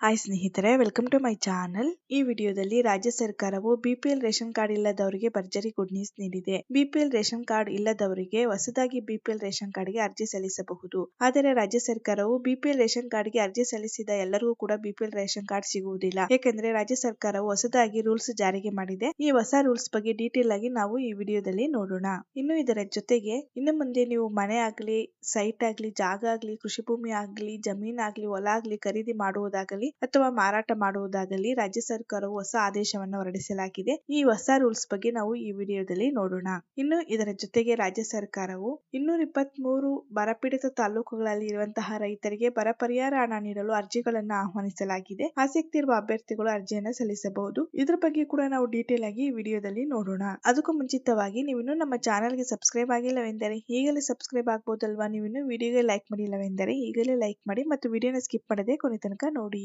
Hi ಸ್ನೇಹಿತರೆ welcome to my channel ಈ ವಿಡಿಯೋದಲ್ಲಿ ರಾಜ್ಯ ಸರ್ಕಾರವು ಬಿಪಿಎಲ್ ರೇಷನ್ ಕಾರ್ಡ್ ಇಲ್ಲದವರಿಗೆ ಭರ್ಜರಿ ಗುಡ್ ನ್ಯೂಸ್ ನೀಡಿದೆ. ಬಿಪಿಎಲ್ ರೇಷನ್ ಕಾರ್ಡ್ ಇಲ್ಲದವರಿಗೆ ಹೊಸದಾಗಿ ಬಿಪಿಎಲ್ ರೇಷನ್ ಕಾರ್ಡ್ಗೆ ಅರ್ಜಿ ಸಲ್ಲಿಸಬಹುದು. ಆದರೆ ರಾಜ್ಯ ಸರ್ಕಾರವು ಬಿಪಿಎಲ್ ರೇಷನ್ ಕಾರ್ಡ್ಗೆ ಅರ್ಜಿ ಸಲ್ಲಿಸಿದ ಎಲ್ಲರಿಗೂ ಕೂಡ ಬಿಪಿಎಲ್ ರೇಷನ್ ಕಾರ್ಡ್ ಸಿಗುವುದಿಲ್ಲ. ಯಾಕೆಂದ್ರೆ ರಾಜ್ಯ ಸರ್ಕಾರವು ಹೊಸದಾಗಿ ರೂಲ್ಸ್ ಜಾರಿಗೆ ಮಾಡಿದೆ. ಈ ಹೊಸ ರೂಲ್ಸ್ ಬಗ್ಗೆ ಡೀಟೇಲ್ ಆಗಿ ನಾವು ಈ ವಿಡಿಯೋದಲ್ಲಿ ನೋಡೋಣ. ಇನ್ನು ಇದರ ಜೊತೆಗೆ, ಇನ್ನು ಮುಂದೆ ನೀವು ಮನೆ ಆಗ್ಲಿ ಸೈಟ್ ಆಗ್ಲಿ, ಜಾಗ ಆಗ್ಲಿ, ಕೃಷಿ ಭೂಮಿ ಆಗ್ಲಿ, ಜಮೀನ್ ಆಗ್ಲಿ, ಹೊಲ ಆಗ್ಲಿ ಖರೀದಿ ಮಾಡುವುದಾಗಲಿ ಅಥವಾ ಮಾರಾಟ ಮಾಡುವುದಾಗಲಿ ರಾಜ್ಯ ಸರ್ಕಾರವು ಹೊಸ ಆದೇಶವನ್ನು ಹೊರಡಿಸಲಾಗಿದೆ. ಈ ಹೊಸ ರೂಲ್ಸ್ ಬಗ್ಗೆ ನಾವು ಈ ವಿಡಿಯೋದಲ್ಲಿ ನೋಡೋಣ. ಇನ್ನು ಇದರ ಜೊತೆಗೆ ರಾಜ್ಯ ಸರ್ಕಾರವು ಇನ್ನೂರ ಇಪ್ಪತ್ತ್ ಮೂರು ಬರಪೀಡಿತ ತಾಲೂಕುಗಳಲ್ಲಿ ಇರುವಂತಹ ರೈತರಿಗೆ ಬರ ಪರಿಹಾರ ಹಣ ನೀಡಲು ಅರ್ಜಿಗಳನ್ನು ಆಹ್ವಾನಿಸಲಾಗಿದೆ. ಆಸಕ್ತಿ ಇರುವ ಅಭ್ಯರ್ಥಿಗಳು ಅರ್ಜಿಯನ್ನು ಸಲ್ಲಿಸಬಹುದು. ಇದರ ಬಗ್ಗೆ ಕೂಡ ನಾವು ಡೀಟೇಲ್ ಆಗಿ ಈ ವಿಡಿಯೋದಲ್ಲಿ ನೋಡೋಣ. ಅದಕ್ಕೂ ಮುಂಚಿತವಾಗಿ ನೀವು ಇನ್ನೂ ನಮ್ಮ ಚಾನೆಲ್ಗೆ ಸಬ್ಸ್ಕ್ರೈಬ್ ಆಗಿಲ್ಲವೆಂದರೆ ಈಗಲೇ ಸಬ್ಸ್ಕ್ರೈಬ್ ಆಗ್ಬೋದಲ್ವಾ? ನೀವು ಇನ್ನೂ ವಿಡಿಯೋಗೆ ಲೈಕ್ ಮಾಡಿಲ್ಲವೆಂದರೆ ಈಗಲೇ ಲೈಕ್ ಮಾಡಿ ಮತ್ತು ವಿಡಿಯೋನ ಸ್ಕಿಪ್ ಮಾಡದೆ ಕೊನೆ ತನಕ ನೋಡಿ.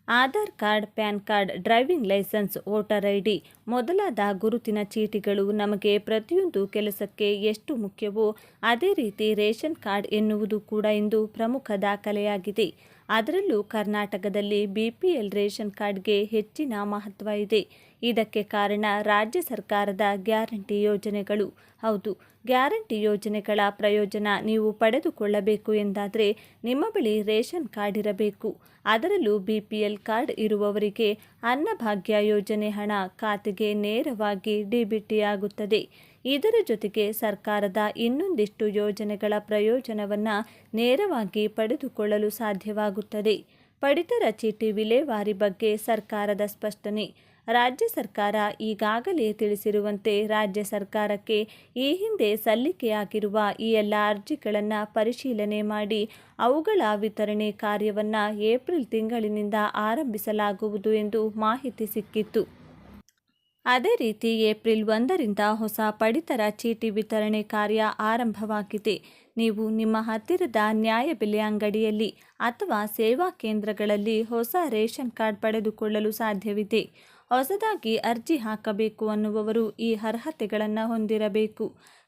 Aadhaar card, PAN card, driving licence, voter I D ಮೊದಲಾದ ಗುರುತಿನ ಚೀಟಿಗಳು ನಮಗೆ ಪ್ರತಿಯೊಂದು ಕೆಲಸಕ್ಕೆ ಎಷ್ಟು ಮುಖ್ಯವೋ ಅದೇ ರೀತಿ ರೇಷನ್ ಕಾರ್ಡ್ ಎನ್ನುವುದು ಕೂಡ ಇಂದು ಪ್ರಮುಖ ದಾಖಲೆಯಾಗಿದೆ. ಅದರಲ್ಲೂ ಕರ್ನಾಟಕದಲ್ಲಿ ಬಿಪಿಎಲ್ ರೇಷನ್ ಕಾರ್ಡ್ಗೆ ಹೆಚ್ಚಿನ ಮಹತ್ವ ಇದೆ. ಇದಕ್ಕೆ ಕಾರಣ ರಾಜ್ಯ ಸರ್ಕಾರದ ಗ್ಯಾರಂಟಿ ಯೋಜನೆಗಳು. ಹೌದು, ಗ್ಯಾರಂಟಿ ಯೋಜನೆಗಳ ಪ್ರಯೋಜನ ನೀವು ಪಡೆದುಕೊಳ್ಳಬೇಕು ಎಂದಾದರೆ ನಿಮ್ಮ ಬಳಿ ರೇಷನ್ ಕಾರ್ಡ್ ಇರಬೇಕು. ಅದರಲ್ಲೂ ಬಿ ಪಿ ಎಲ್ ಕಾರ್ಡ್ ಇರುವವರಿಗೆ ಅನ್ನಭಾಗ್ಯ ಯೋಜನೆ ಹಣ ಖಾತೆಗೆ ನೇರವಾಗಿ ಡಿಬಿಟಿ ಆಗುತ್ತದೆ. ಇದರ ಜೊತೆಗೆ ಸರ್ಕಾರದ ಇನ್ನೊಂದಿಷ್ಟು ಯೋಜನೆಗಳ ಪ್ರಯೋಜನವನ್ನು ನೇರವಾಗಿ ಪಡೆದುಕೊಳ್ಳಲು ಸಾಧ್ಯವಾಗುತ್ತದೆ. ಪಡಿತರ ಚೀಟಿ ವಿಲೇವಾರಿ ಬಗ್ಗೆ ಸರ್ಕಾರದ ಸ್ಪಷ್ಟನೆ. ರಾಜ್ಯ ಸರ್ಕಾರ ಈಗಾಗಲೇ ತಿಳಿಸಿರುವಂತೆ ರಾಜ್ಯ ಸರ್ಕಾರಕ್ಕೆ ಈ ಹಿಂದೆ ಸಲ್ಲಿಕೆಯಾಗಿರುವ ಈ ಎಲ್ಲ ಅರ್ಜಿಗಳನ್ನು ಪರಿಶೀಲನೆ ಮಾಡಿ ಅವುಗಳ ವಿತರಣೆ ಕಾರ್ಯವನ್ನು ಏಪ್ರಿಲ್ ತಿಂಗಳಿನಿಂದ ಆರಂಭಿಸಲಾಗುವುದು ಎಂದು ಮಾಹಿತಿ ಸಿಕ್ಕಿತ್ತು. ಅದೇ ರೀತಿ ಏಪ್ರಿಲ್ ಒಂದರಿಂದ ಹೊಸ ಪಡಿತರ ಚೀಟಿ ವಿತರಣೆ ಕಾರ್ಯ ಆರಂಭವಾಗಿದೆ. ನೀವು ನಿಮ್ಮ ಹತ್ತಿರದ ನ್ಯಾಯಬೆಲೆ ಅಂಗಡಿಯಲ್ಲಿ ಅಥವಾ ಸೇವಾ ಕೇಂದ್ರಗಳಲ್ಲಿ ಹೊಸ ರೇಷನ್ ಕಾರ್ಡ್ ಪಡೆದುಕೊಳ್ಳಲು ಸಾಧ್ಯವಿದೆ. ಹೊಸದಾಗಿ ಅರ್ಜಿ ಹಾಕಬೇಕು ಅನ್ನುವವರು ಈ ಅರ್ಹತೆಗಳನ್ನು ಹೊಂದಿರಬೇಕು.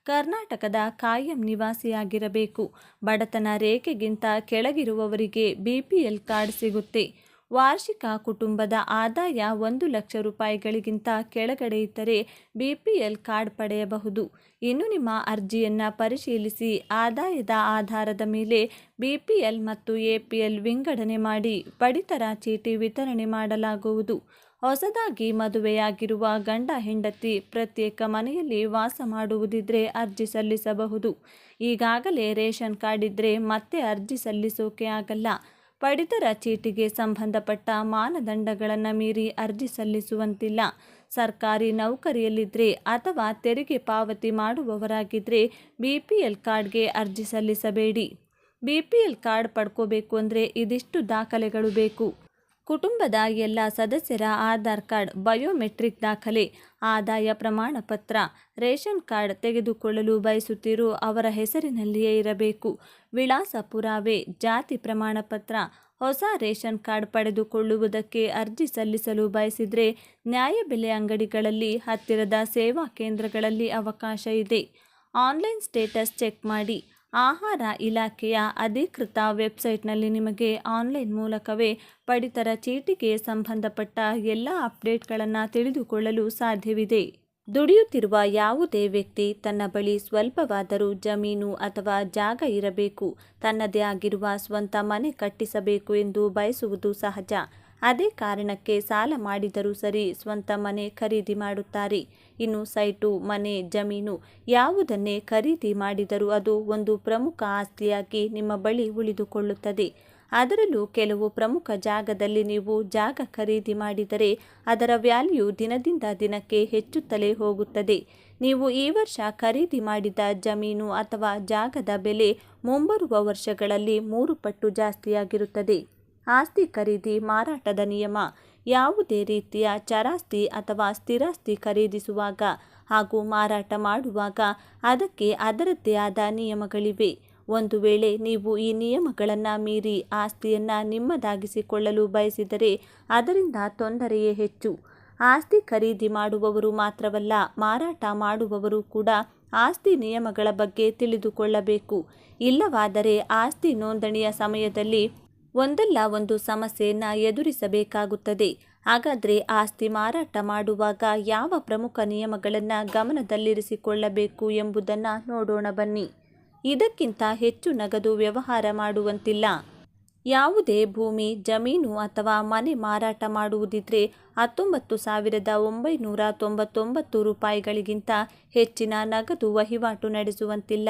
ಕರ್ನಾಟಕದ ಕಾಯಂ ನಿವಾಸಿಯಾಗಿರಬೇಕು. ಬಡತನ ರೇಖೆಗಿಂತ ಕೆಳಗಿರುವವರಿಗೆ ಬಿಪಿಎಲ್ ಕಾರ್ಡ್ ಸಿಗುತ್ತೆ. ವಾರ್ಷಿಕ ಕುಟುಂಬದ ಆದಾಯ ಒಂದು ಲಕ್ಷ ರೂಪಾಯಿಗಳಿಗಿಂತ ಕೆಳಗಡೆ ಇದ್ದರೆ ಬಿಪಿಎಲ್ ಕಾರ್ಡ್ ಪಡೆಯಬಹುದು. ಇನ್ನು ನಿಮ್ಮ ಅರ್ಜಿಯನ್ನು ಪರಿಶೀಲಿಸಿ ಆದಾಯದ ಆಧಾರದ ಮೇಲೆ ಬಿಪಿಎಲ್ ಮತ್ತು ಎಪಿಎಲ್ ವಿಂಗಡಣೆ ಮಾಡಿ ಪಡಿತರ ಚೀಟಿ ವಿತರಣೆ ಮಾಡಲಾಗುವುದು. ಹೊಸದಾಗಿ ಮದುವೆಯಾಗಿರುವ ಗಂಡ ಹೆಂಡತಿ ಪ್ರತ್ಯೇಕ ಮನೆಯಲ್ಲಿ ವಾಸ ಮಾಡುವುದಿದ್ರೆ ಅರ್ಜಿ ಸಲ್ಲಿಸಬಹುದು. ಈಗಾಗಲೇ ರೇಷನ್ ಕಾರ್ಡ್ ಇದ್ದರೆ ಮತ್ತೆ ಅರ್ಜಿ ಸಲ್ಲಿಸೋಕೆ ಆಗಲ್ಲ. ಪಡಿತರ ಚೀಟಿಗೆ ಸಂಬಂಧಪಟ್ಟ ಮಾನದಂಡಗಳನ್ನು ಮೀರಿ ಅರ್ಜಿ ಸಲ್ಲಿಸುವಂತಿಲ್ಲ. ಸರ್ಕಾರಿ ನೌಕರಿಯಲ್ಲಿದ್ದರೆ ಅಥವಾ ತೆರಿಗೆ ಪಾವತಿ ಮಾಡುವವರಾಗಿದ್ದರೆ ಬಿ ಪಿ ಎಲ್ ಕಾರ್ಡ್ಗೆ ಅರ್ಜಿ ಸಲ್ಲಿಸಬೇಡಿ. ಬಿ ಪಿ ಎಲ್ ಕಾರ್ಡ್ ಪಡ್ಕೋಬೇಕು ಅಂದರೆ ಇದಿಷ್ಟು ದಾಖಲೆಗಳು ಬೇಕು. ಕುಟುಂಬದ ಎಲ್ಲ ಸದಸ್ಯರ ಆಧಾರ್ ಕಾರ್ಡ್ ಬಯೋಮೆಟ್ರಿಕ್ ದಾಖಲೆ, ಆದಾಯ ಪ್ರಮಾಣ ಪತ್ರ ರೇಷನ್ ಕಾರ್ಡ್ ತೆಗೆದುಕೊಳ್ಳಲು ಬಯಸುತ್ತಿರೋ ಅವರ ಹೆಸರಿನಲ್ಲಿಯೇ ಇರಬೇಕು. ವಿಳಾಸ ಪುರಾವೆ ಜಾತಿ ಪ್ರಮಾಣ ಪತ್ರ ಹೊಸ ರೇಷನ್ ಕಾರ್ಡ್ ಪಡೆದುಕೊಳ್ಳುವುದಕ್ಕೆ ಅರ್ಜಿ ಸಲ್ಲಿಸಲು ಬಯಸಿದರೆ ನ್ಯಾಯಬೆಲೆ ಅಂಗಡಿಗಳಲ್ಲಿ ಹತ್ತಿರದ ಸೇವಾ ಕೇಂದ್ರಗಳಲ್ಲಿ ಅವಕಾಶ ಇದೆ. ಆನ್ಲೈನ್ ಸ್ಟೇಟಸ್ ಚೆಕ್ ಮಾಡಿ. ಆಹಾರ ಇಲಾಖೆಯ ಅಧಿಕೃತ ವೆಬ್ಸೈಟ್ನಲ್ಲಿ ನಿಮಗೆ ಆನ್ಲೈನ್ ಮೂಲಕವೇ ಪಡಿತರ ಚೀಟಿಗೆ ಸಂಬಂಧಪಟ್ಟ ಎಲ್ಲ ಅಪ್ಡೇಟ್ಗಳನ್ನು ತಿಳಿದುಕೊಳ್ಳಲು ಸಾಧ್ಯವಿದೆ. ದುಡಿಯುತ್ತಿರುವ ಯಾವುದೇ ವ್ಯಕ್ತಿ ತನ್ನ ಬಳಿ ಸ್ವಲ್ಪವಾದರೂ ಜಮೀನು ಅಥವಾ ಜಾಗ ಇರಬೇಕು. ತನ್ನದೇ ಆಗಿರುವ ಸ್ವಂತ ಮನೆ ಕಟ್ಟಿಸಬೇಕು ಎಂದು ಬಯಸುವುದು ಸಹಜ. ಅದೇ ಕಾರಣಕ್ಕೆ ಸಾಲ ಮಾಡಿದರೂ ಸರಿ ಸ್ವಂತ ಮನೆ ಖರೀದಿ ಮಾಡುತ್ತಾರೆ. ಇನ್ನು ಸೈಟು, ಮನೆ, ಜಮೀನು ಯಾವುದನ್ನೇ ಖರೀದಿ ಮಾಡಿದರೂ ಅದು ಒಂದು ಪ್ರಮುಖ ಆಸ್ತಿಯಾಗಿ ನಿಮ್ಮ ಬಳಿ ಉಳಿದುಕೊಳ್ಳುತ್ತದೆ. ಅದರಲ್ಲೂ ಕೆಲವು ಪ್ರಮುಖ ಜಾಗದಲ್ಲಿ ನೀವು ಜಾಗ ಖರೀದಿ ಮಾಡಿದರೆ ಅದರ ವ್ಯಾಲ್ಯೂ ದಿನದಿಂದ ದಿನಕ್ಕೆ ಹೆಚ್ಚುತ್ತಲೇ ಹೋಗುತ್ತದೆ. ನೀವು ಈ ವರ್ಷ ಖರೀದಿ ಮಾಡಿದ ಜಮೀನು ಅಥವಾ ಜಾಗದ ಬೆಲೆ ಮುಂಬರುವ ವರ್ಷಗಳಲ್ಲಿ ಮೂರು ಪಟ್ಟು ಜಾಸ್ತಿಯಾಗಿರುತ್ತದೆ. ಆಸ್ತಿ ಖರೀದಿ ಮಾರಾಟದ ನಿಯಮ. ಯಾವುದೇ ರೀತಿಯ ಚರಾಸ್ತಿ ಅಥವಾ ಸ್ಥಿರಾಸ್ತಿ ಖರೀದಿಸುವಾಗ ಹಾಗೂ ಮಾರಾಟ ಮಾಡುವಾಗ ಅದಕ್ಕೆ ಅದರದ್ದೇ ಆದ ನಿಯಮಗಳಿವೆ. ಒಂದು ವೇಳೆ ನೀವು ಈ ನಿಯಮಗಳನ್ನು ಮೀರಿ ಆಸ್ತಿಯನ್ನು ನಿಮ್ಮದಾಗಿಸಿಕೊಳ್ಳಲು ಬಯಸಿದರೆ ಅದರಿಂದ ತೊಂದರೆಯೇ ಹೆಚ್ಚು. ಆಸ್ತಿ ಖರೀದಿ ಮಾಡುವವರು ಮಾತ್ರವಲ್ಲ, ಮಾರಾಟ ಮಾಡುವವರು ಕೂಡ ಆಸ್ತಿ ನಿಯಮಗಳ ಬಗ್ಗೆ ತಿಳಿದುಕೊಳ್ಳಬೇಕು. ಇಲ್ಲವಾದರೆ ಆಸ್ತಿ ನೋಂದಣಿಯ ಸಮಯದಲ್ಲಿ ಒಂದಲ್ಲ ಒಂದು ಸಮಸ್ಯೆಯನ್ನು ಎದುರಿಸಬೇಕಾಗುತ್ತದೆ. ಹಾಗಾದರೆ ಆಸ್ತಿ ಮಾರಾಟ ಮಾಡುವಾಗ ಯಾವ ಪ್ರಮುಖ ನಿಯಮಗಳನ್ನು ಗಮನದಲ್ಲಿರಿಸಿಕೊಳ್ಳಬೇಕು ಎಂಬುದನ್ನು ನೋಡೋಣ ಬನ್ನಿ. ಇದಕ್ಕಿಂತ ಹೆಚ್ಚು ನಗದು ವ್ಯವಹಾರ ಮಾಡುವಂತಿಲ್ಲ. ಯಾವುದೇ ಭೂಮಿ, ಜಮೀನು ಅಥವಾ ಮನೆ ಮಾರಾಟ ಮಾಡುವುದಿದ್ರೆ ಹತ್ತೊಂಬತ್ತು ಸಾವಿರದ ಒಂಬೈನೂರ ತೊಂಬತ್ತೊಂಬತ್ತು ರೂಪಾಯಿಗಳಿಗಿಂತ ಹೆಚ್ಚಿನ ನಗದು ವಹಿವಾಟು ನಡೆಸುವಂತಿಲ್ಲ.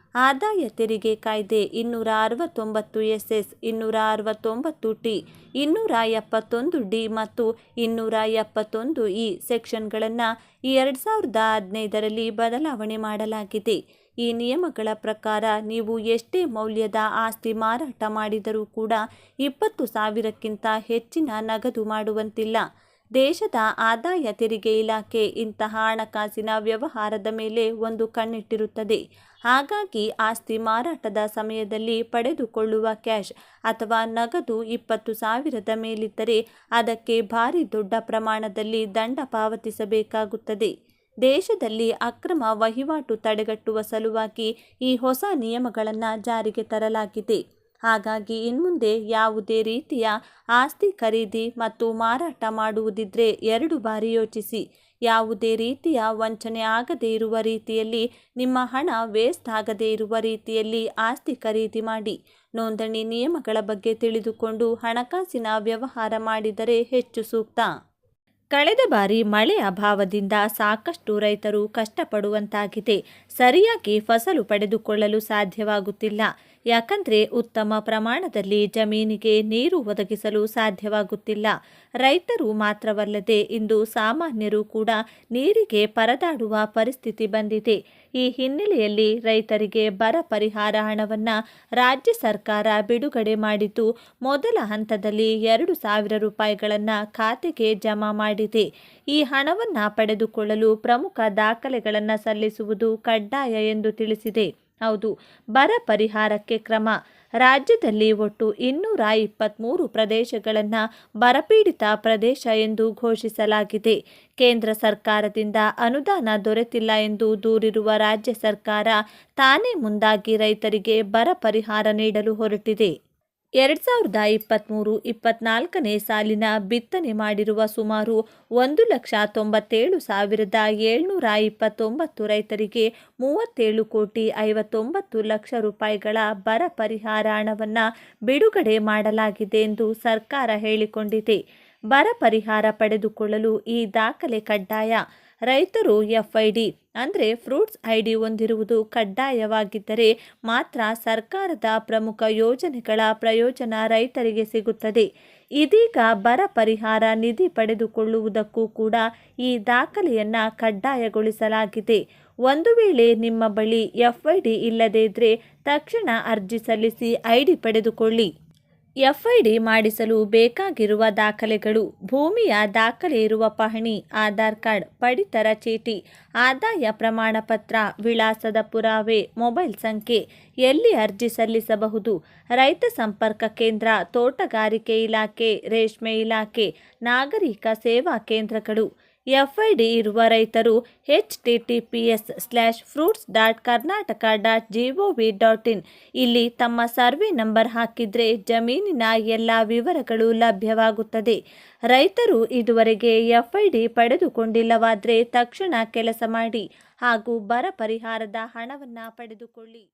ಆದಾಯ ತೆರಿಗೆ ಕಾಯ್ದೆ ಇನ್ನೂರ ಅರವತ್ತೊಂಬತ್ತು ಎಸ್ ಎಸ್ ಇನ್ನೂರ ಅರವತ್ತೊಂಬತ್ತು ಟಿ ಇನ್ನೂರ ಎಪ್ಪತ್ತೊಂದು ಡಿ ಮತ್ತು ಇನ್ನೂರ ಎಪ್ಪತ್ತೊಂದು ಇ ಸೆಕ್ಷನ್ಗಳನ್ನು ಎರಡು ಸಾವಿರದ ಹದಿನೈದರಲ್ಲಿ ಬದಲಾವಣೆ ಮಾಡಲಾಗಿದೆ. ಈ ನಿಯಮಗಳ ಪ್ರಕಾರ ನೀವು ಎಷ್ಟೇ ಮೌಲ್ಯದ ಆಸ್ತಿ ಮಾರಾಟ ಮಾಡಿದರೂ ಕೂಡ ಇಪ್ಪತ್ತು ಸಾವಿರಕ್ಕಿಂತ ಹೆಚ್ಚಿನ ನಗದು ಮಾಡುವಂತಿಲ್ಲ. ದೇಶದ ಆದಾಯ ತೆರಿಗೆ ಇಲಾಖೆ ಇಂತಹ ಹಣಕಾಸಿನ ವ್ಯವಹಾರದ ಮೇಲೆ ಒಂದು ಕಣ್ಣಿಟ್ಟಿರುತ್ತದೆ. ಹಾಗಾಗಿ ಆಸ್ತಿ ಮಾರಾಟದ ಸಮಯದಲ್ಲಿ ಪಡೆದುಕೊಳ್ಳುವ ಕ್ಯಾಶ್ ಅಥವಾ ನಗದು ಇಪ್ಪತ್ತು ಸಾವಿರದ ಮೇಲಿದ್ದರೆ ಅದಕ್ಕೆ ಭಾರಿ ದೊಡ್ಡ ಪ್ರಮಾಣದಲ್ಲಿ ದಂಡ ಪಾವತಿಸಬೇಕಾಗುತ್ತದೆ. ದೇಶದಲ್ಲಿ ಅಕ್ರಮ ವಹಿವಾಟು ತಡೆಗಟ್ಟುವ ಸಲುವಾಗಿ ಈ ಹೊಸ ನಿಯಮಗಳನ್ನು ಜಾರಿಗೆ ತರಲಾಗಿದೆ. ಹಾಗಾಗಿ ಇನ್ಮುಂದೆ ಯಾವುದೇ ರೀತಿಯ ಆಸ್ತಿ ಖರೀದಿ ಮತ್ತು ಮಾರಾಟ ಮಾಡುವುದಿದ್ರೆ ಎರಡು ಬಾರಿ ಯೋಚಿಸಿ. ಯಾವುದೇ ರೀತಿಯ ವಂಚನೆ ಆಗದೇ ಇರುವ ರೀತಿಯಲ್ಲಿ, ನಿಮ್ಮ ಹಣ ವೇಸ್ಟ್ ಆಗದೇ ಇರುವ ರೀತಿಯಲ್ಲಿ ಆಸ್ತಿ ಖರೀದಿ ಮಾಡಿ. ನೋಂದಣಿ ನಿಯಮಗಳ ಬಗ್ಗೆ ತಿಳಿದುಕೊಂಡು ಹಣಕಾಸಿನ ವ್ಯವಹಾರ ಮಾಡಿದರೆ ಹೆಚ್ಚು ಸೂಕ್ತ. ಕಳೆದ ಬಾರಿ ಮಳೆ ಅಭಾವದಿಂದ ಸಾಕಷ್ಟು ರೈತರು ಕಷ್ಟಪಡುವಂತಾಗಿದೆ. ಸರಿಯಾಗಿ ಫಸಲು ಪಡೆದುಕೊಳ್ಳಲು ಸಾಧ್ಯವಾಗುತ್ತಿಲ್ಲ. ಯಾಕಂದರೆ ಉತ್ತಮ ಪ್ರಮಾಣದಲ್ಲಿ ಜಮೀನಿಗೆ ನೀರು ಒದಗಿಸಲು ಸಾಧ್ಯವಾಗುತ್ತಿಲ್ಲ. ರೈತರು ಮಾತ್ರವಲ್ಲದೆ ಇಂದು ಸಾಮಾನ್ಯರು ಕೂಡ ನೀರಿಗೆ ಪರದಾಡುವ ಪರಿಸ್ಥಿತಿ ಬಂದಿದೆ. ಈ ಹಿನ್ನೆಲೆಯಲ್ಲಿ ರೈತರಿಗೆ ಬರ ಪರಿಹಾರ ಹಣವನ್ನು ರಾಜ್ಯ ಸರ್ಕಾರ ಬಿಡುಗಡೆ ಮಾಡಿದ್ದು, ಮೊದಲ ಹಂತದಲ್ಲಿ ಎರಡು ಸಾವಿರ ರೂಪಾಯಿಗಳನ್ನು ಖಾತೆಗೆ ಜಮಾ ಮಾಡಿದೆ. ಈ ಹಣವನ್ನು ಪಡೆದುಕೊಳ್ಳಲು ಪ್ರಮುಖ ದಾಖಲೆಗಳನ್ನು ಸಲ್ಲಿಸುವುದು ಕಡ್ಡಾಯ ಎಂದು ತಿಳಿಸಿದೆ. ಹೌದು. ಬರ ಪರಿಹಾರಕ್ಕೆ ಕ್ರಮ. ರಾಜ್ಯದಲ್ಲಿ ಒಟ್ಟು ಇನ್ನೂರ ಇಪ್ಪತ್ತ್ಮೂರು ಪ್ರದೇಶಗಳನ್ನು ಬರಪೀಡಿತ ಪ್ರದೇಶ ಎಂದು ಘೋಷಿಸಲಾಗಿದೆ. ಕೇಂದ್ರ ಸರ್ಕಾರದಿಂದ ಅನುದಾನ ದೊರೆತಿಲ್ಲ ಎಂದು ದೂರಿರುವ ರಾಜ್ಯ ಸರ್ಕಾರ ತಾನೇ ಮುಂದಾಗಿ ರೈತರಿಗೆ ಬರ ಪರಿಹಾರ ನೀಡಲು ಹೊರಟಿದೆ. ಎರಡು ಸಾವಿರದ ಇಪ್ಪತ್ತ್ಮೂರು ಇಪ್ಪತ್ನಾಲ್ಕನೇ ಸಾಲಿನ ಬಿತ್ತನೆ ಮಾಡಿರುವ ಸುಮಾರು ಒಂದು ಲಕ್ಷ ತೊಂಬತ್ತೇಳು ಸಾವಿರದ ಏಳ್ನೂರ ಇಪ್ಪತ್ತೊಂಬತ್ತು ರೈತರಿಗೆ ಮೂವತ್ತೇಳು ಕೋಟಿ ಐವತ್ತೊಂಬತ್ತು ಲಕ್ಷ ರೂಪಾಯಿಗಳ ಬರ ಪರಿಹಾರ ಹಣವನ್ನು ಬಿಡುಗಡೆ ಮಾಡಲಾಗಿದೆ ಎಂದು ಸರ್ಕಾರ ಹೇಳಿಕೊಂಡಿದೆ. ಬರ ಪರಿಹಾರ ಪಡೆದುಕೊಳ್ಳಲು ಈ ದಾಖಲೆ ಕಡ್ಡಾಯ. ರೈತರು ಎಫ್ಐಡಿ ಅಂದರೆ ಫ್ರೂಟ್ಸ್ ಐ ಡಿ ಹೊಂದಿರುವುದು ಕಡ್ಡಾಯವಾಗಿದ್ದರೆ ಮಾತ್ರ ಸರ್ಕಾರದ ಪ್ರಮುಖ ಯೋಜನೆಗಳ ಪ್ರಯೋಜನ ರೈತರಿಗೆ ಸಿಗುತ್ತದೆ. ಇದೀಗ ಬರ ಪರಿಹಾರ ನಿಧಿ ಪಡೆದುಕೊಳ್ಳುವುದಕ್ಕೂ ಕೂಡ ಈ ದಾಖಲೆಯನ್ನು ಕಡ್ಡಾಯಗೊಳಿಸಲಾಗಿದೆ. ಒಂದು ವೇಳೆ ನಿಮ್ಮ ಬಳಿ ಎಫ್ಐಡಿ ಇಲ್ಲದೇ ಇದ್ದರೆ ತಕ್ಷಣ ಅರ್ಜಿ ಸಲ್ಲಿಸಿ ಐ ಡಿ ಪಡೆದುಕೊಳ್ಳಿ. ಎಫ್ಐಡಿ ಮಾಡಿಸಲು ಬೇಕಾಗಿರುವ ದಾಖಲೆಗಳು, ಭೂಮಿಯ ದಾಖಲೆ ಇರುವ ಪಹಣಿ, ಆಧಾರ್ ಕಾರ್ಡ್, ಪಡಿತರ ಚೀಟಿ, ಆದಾಯ ಪ್ರಮಾಣ ಪತ್ರ ವಿಳಾಸದ ಪುರಾವೆ, ಮೊಬೈಲ್ ಸಂಖ್ಯೆ ಎಲ್ಲಿ ಅರ್ಜಿ ಸಲ್ಲಿಸಬಹುದು, ರೈತ ಸಂಪರ್ಕ ಕೇಂದ್ರ, ತೋಟಗಾರಿಕೆ ಇಲಾಖೆ, ರೇಷ್ಮೆ ಇಲಾಖೆ, ನಾಗರಿಕ ಸೇವಾ ಕೇಂದ್ರಗಳು ಎಫ್ಐಡಿ ಇರುವ ರೈತರು H T T P S slash fruits dot Karnataka dot G O V dot in ಇಲ್ಲಿ ತಮ್ಮ ಸರ್ವೆ ನಂಬರ್ ಹಾಕಿದರೆ ಜಮೀನಿನ ಎಲ್ಲ ವಿವರಗಳು ಲಭ್ಯವಾಗುತ್ತದೆ. ರೈತರು ಇದುವರೆಗೆ ಎಫ್ಐಡಿ ಪಡೆದುಕೊಂಡಿಲ್ಲವಾದರೆ ತಕ್ಷಣ ಕೆಲಸ ಮಾಡಿ ಹಾಗೂ ಬರ ಪರಿಹಾರದ ಹಣವನ್ನು ಪಡೆದುಕೊಳ್ಳಿ.